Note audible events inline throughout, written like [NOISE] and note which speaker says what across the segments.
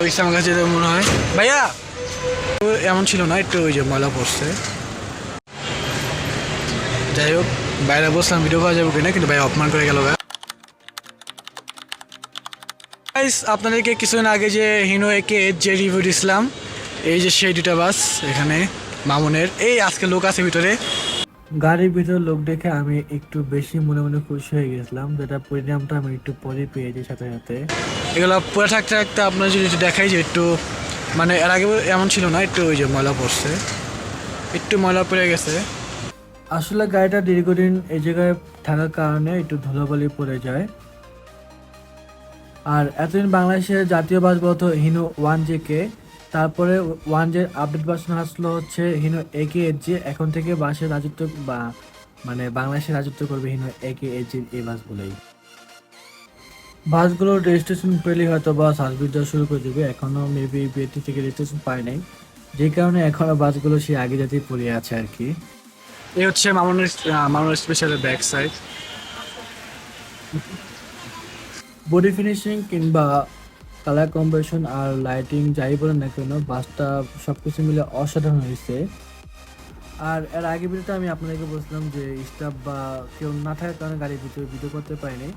Speaker 1: আমার কাছে মনে হয়। ভাইয়া এমন ছিল না, একটু ওই যে ময়লা পড়ছে। যাই হোক, বাইরে বসলাম ভিডিও করা যাবে কিনা, কিন্তু ভাই অপমান করে গেল ভাই আপনাদেরকে কিছুদিন আগে যে হিনো একে যে রিভিউ দিছিলাম, এই যে সেই দুটা বাস এখানে, মামুনের, এই আজকে লোক আছে ভিতরে। গাড়ির ভিতর লোক দেখে আমি একটু বেশি মনে মনে খুশি হয়ে গেছিলাম। যেটা পরিণামটা আমি একটু পরে পেয়েছি সাথে সাথে। এগুলো পুরো থাকতে থাকতে আপনার যদি একটু দেখাই যে একটু মানে এর আগে এমন ছিল না একটু ওই যে ময়লা পড়ছে। একটু ময়লা পড়ে গেছে। আসলে গাড়িটা দীর্ঘদিন এই জায়গায় থাকার কারণে একটু ধুলোবালি পড়ে যায়। আর এতদিন বাংলাদেশের জাতীয় বাস বলতো হিনো ওয়ান জে কে তারপরে ওয়ান জের আপডেট ভার্সন আসলো হচ্ছে Hino A K H J এখন থেকে বাসের রাজত্ব বা মানে বাংলাদেশে রাজত্ব করবে Hino A K H J এই বাস বলেই বাসগুলোর রেজিস্ট্রেশন পেলেই হয়তো বা সার্ভিস দেওয়া শুরু করে দেবে। এখনও মেবি বিএটি থেকে রেজিস্ট্রেশন পায় নাই। যে কারণে এখনও বাসগুলো সেই আগে জাতীয় পড়ে আছে আর কি। এই হচ্ছে মামুনের মামুনের স্পেশালের ব্যাক সাইড বডি ফিনিশিং কিংবা কালার কম্বিনেশন আর লাইটিং যাই বলেন না কেন বাসটা সব কিছু মিলে অসাধারণ হয়েছে। আর এর আগে ভিডিওতে আমি আপনাদেরকে বলছিলাম যে স্টাফ বা কেউ না থাকার কারণে গাড়ির ভিতরে ভিডিও করতে পারিনি।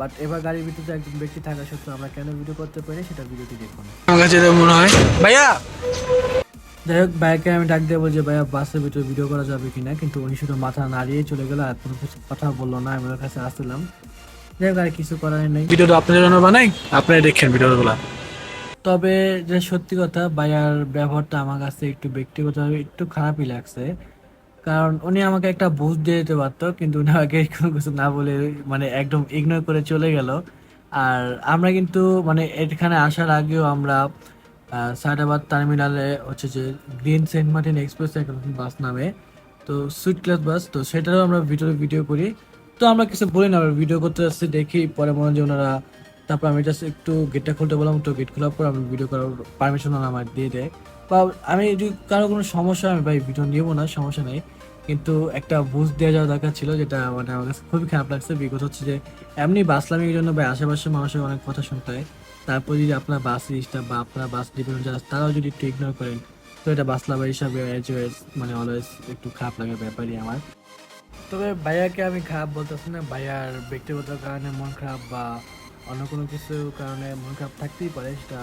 Speaker 1: বাট এবার গাড়ির ভিতরে একজন ব্যক্তি থাকা সত্ত্বেও আমরা কেন ভিডিও করতে পারিনি সেটা ভিডিওটি দেখুন আমার কাছে মনে হয়। ভাইয়া! যাই হোক ভাইয়াকে আমি ডাক দিয়ে বলছি ভাইয়া বাসের ভিতরে ভিডিও করা যাবে কিনা? কিন্তু উনি শুধু মাথা নাড়িয়ে চলে গেল আর কোনো কিছু কথা বলল না। আমি ওর কাছে আসছিলাম। যাই হোক আর কিছু করার নেই। ভিডিওটা আপনাদের জন্য বানাই আপনারা দেখেন ভিডিওগুলো। তবে যে সত্যি কথা ভাইয়ার ব্যবহারটা আমার কাছে একটু ব্যক্তিগতভাবে একটু খারাপই লাগছে। কারণ উনি আমাকে একটা বুঝ দিয়ে দিতে পারতো কিন্তু উনি আমাকে [LAUGHS] কোনো কিছু না বলে মানে একদম ইগনোর করে চলে গেল। আর আমরা কিন্তু মানে এখানে আসার আগেও আমরা সায়দাবাদ টার্মিনালে হচ্ছে যে green Saint Martin express bus নামে তো সুইট ক্লাস বাস তো সেটারও আমরা ভিডিও ভিডিও করি। তো আমরা কিছু বলি না, আমরা ভিডিও করতে আসছি, দেখি পরে মনে হয় ওনারা, তারপর আমি জাস্ট একটু গেটটা খুলতে বললাম, তো গেট খোলার পর আমি ভিডিও করার পারমিশন আমার দিয়ে দেয়। বা আমি যদি কারও কোনো সমস্যা আমি ভাই ভিডিও নিবো না, সমস্যা নেই। কিন্তু একটা বুঝ দেওয়া যাওয়া দরকার ছিল, যেটা মানে আমার কাছে খুবই খারাপ লাগছে। বিকজ হচ্ছে যে, এমনি বাসলামির জন্য ভাই আশেপাশের মানুষের অনেক কথা শুনতে হয়। তারপর যদি আপনার বাস স্টাফ বা আপনার বাস ডিপার্টমেন্ট যারা, তারাও যদি একটু ইগনোর করেন, তো এটা বাস লাভার হিসাবে মানে অলওয়েজ একটু খারাপ লাগে ব্যাপারই আমার। তবে ভাইয়াকে আমি খারাপ বলতেছি না, ভাইয়ার ব্যক্তিগত কারণে মন খারাপ বা অন্য কোনো কিছু কারণে মন খারাপ থাকতেই পারে, সেটা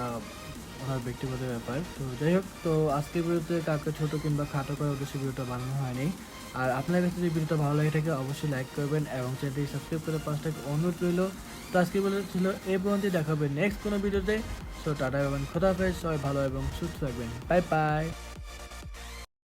Speaker 1: ওনার ব্যক্তিগত ব্যাপার। তো যাই হোক, তো আজকের ভিডিওতে কাউকে ছোট কিংবা খাটো করে উদ্দেশ্যে ভিডিওটা বানানো হয়নি। আর আপনার কাছে যদি ভিডিওটা ভালো লাগে থাকে, অবশ্যই লাইক করবেন এবং চ্যানেলটি সাবস্ক্রাইব করে পাঁচটাকে অনুরোধ রইল। তো আজকে ভিডিও ছিল এই পর্যন্ত দেখা হবে নেক্সট কোনো ভিডিওতে। সো টাটা এবং খোদা সবাই ভালো এবং সুস্থ থাকবেন। Bye bye